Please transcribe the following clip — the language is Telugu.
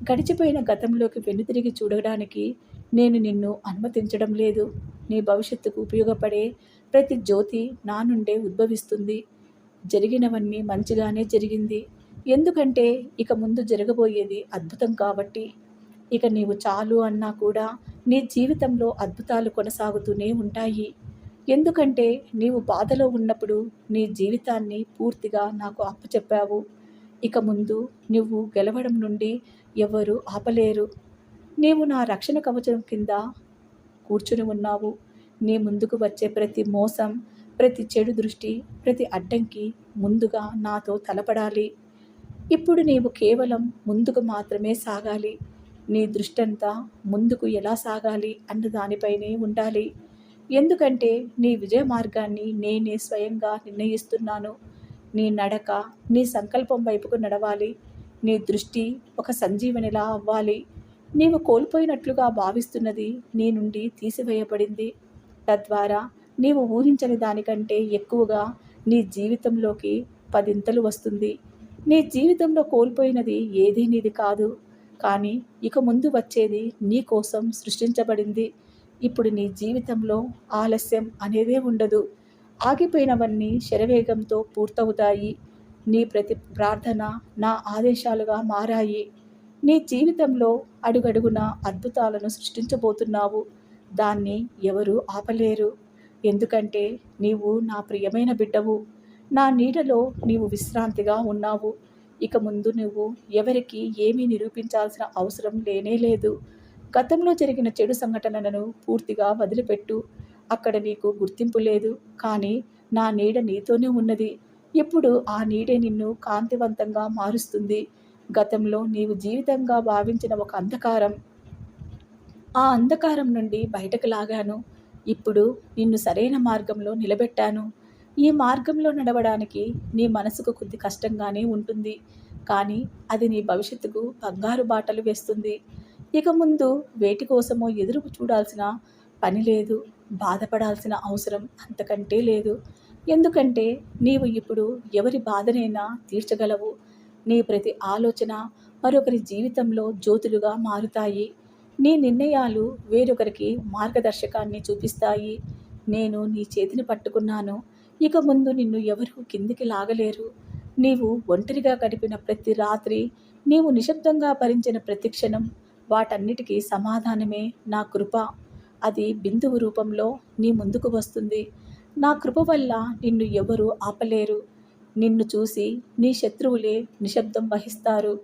గడిచిపోయిన గతంలోకి వెనుతిరిగి చూడడానికి నేను నిన్ను అనుమతించడం లేదు. నీ భవిష్యత్తుకు ఉపయోగపడే ప్రతి జ్యోతి నా నుండే ఉద్భవిస్తుంది. జరిగినవన్నీ మంచిగానే జరిగింది. ఎందుకంటే ఇక ముందు జరగబోయేది అద్భుతం కాబట్టి. ఇక నీవు చాలు అన్నా కూడా నీ జీవితంలో అద్భుతాలు కొనసాగుతూనే ఉంటాయి. ఎందుకంటే నీవు బాధలో ఉన్నప్పుడు నీ జీవితాన్ని పూర్తిగా నాకు అప్పచెప్పావు. ఇక ముందు నువ్వు గెలవడం నుండి ఎవరు ఆపలేరు. నీవు నా రక్షణ కవచం కింద కూర్చుని ఉన్నావు. నీ ముందుకు వచ్చే ప్రతి మోసం ప్రతి చెడు దృష్టి ప్రతి అడ్డంకి ముందుగా నాతో తలపడాలి. ఇప్పుడు నీవు కేవలం ముందుకు మాత్రమే సాగాలి. నీ దృష్టంతా ముందుకు ఎలా సాగాలి అన్న దానిపైనే ఉండాలి. ఎందుకంటే నీ విజయ మార్గాన్ని నేనే స్వయంగా నిర్ణయిస్తున్నాను. నీ నడక నీ సంకల్పం వైపుకు నడవాలి. నీ దృష్టి ఒక సంజీవనిలా అవ్వాలి. నీవు కోల్పోయినట్లుగా భావిస్తున్నది నీ నుండి తీసివేయబడింది. తద్వారా నీవు ఊహించని దానికంటే ఎక్కువగా నీ జీవితంలోకి పదింతలు వస్తుంది. నీ జీవితంలో కోల్పోయినది ఏదీ నీది కాదు. కానీ ఇక ముందు వచ్చేది నీ కోసం సృష్టించబడింది. ఇప్పుడు నీ జీవితంలో ఆలస్యం అనేదే ఉండదు. ఆగిపోయినవన్నీ శరవేగంతో పూర్తవుతాయి. నీ ప్రతి ప్రార్థన నా ఆదేశాలుగా మారాయి. నీ జీవితంలో అడుగడుగున అద్భుతాలను సృష్టించబోతున్నావు. దాన్ని ఎవరు ఆపలేరు. ఎందుకంటే నీవు నా ప్రియమైన బిడ్డవు. నా నీడలో నీవు విశ్రాంతిగా ఉన్నావు. ఇక ముందు నువ్వు ఎవరికి ఏమీ నిరూపించాల్సిన అవసరం లేనే లేదు. గతంలో జరిగిన చెడు సంఘటనలను పూర్తిగా వదిలిపెట్టు. అక్కడ నీకు గుర్తింపు లేదు. కానీ నా నీడ నీతోనే ఉన్నది. ఇప్పుడు ఆ నీడే నిన్ను కాంతివంతంగా మారుస్తుంది. గతంలో నీవు జీవితంగా భావించిన ఒక అంధకారం. ఆ అంధకారం నుండి బయటకు లాగాను. ఇప్పుడు నిన్ను సరైన మార్గంలో నిలబెట్టాను. ఈ మార్గంలో నడవడానికి నీ మనసుకు కొద్ది కష్టంగానే ఉంటుంది. కానీ అది నీ భవిష్యత్తుకు బంగారు బాటలు వేస్తుంది. ఇక ముందు వేటి కోసమో ఎదురు చూడాల్సిన పని లేదు. బాధపడాల్సిన అవసరం అంతకంటే లేదు. ఎందుకంటే నీవు ఇప్పుడు ఎవరి బాధనైనా తీర్చగలవు. నీ ప్రతి ఆలోచన మరొకరి జీవితంలో జ్యోతులుగా మారుతాయి. నీ నిర్ణయాలు వేరొకరికి మార్గదర్శకాన్ని చూపిస్తాయి. నేను నీ చేతిని పట్టుకున్నాను. ఇక ముందు నిన్ను ఎవరు కిందికి లాగలేరు. నీవు ఒంటరిగా గడిపిన ప్రతి రాత్రి నీవు నిశ్శబ్దంగా భరించిన ప్రతి క్షణం వాటన్నిటికీ సమాధానమే నా కృప. అది బిందువు రూపంలో నీ ముందుకు వస్తుంది. నా కృప వల్ల నిన్ను ఎవరు ఆపలేరు. నిన్ను చూసి నీ శత్రువులే నిశ్శబ్దం వహిస్తారు.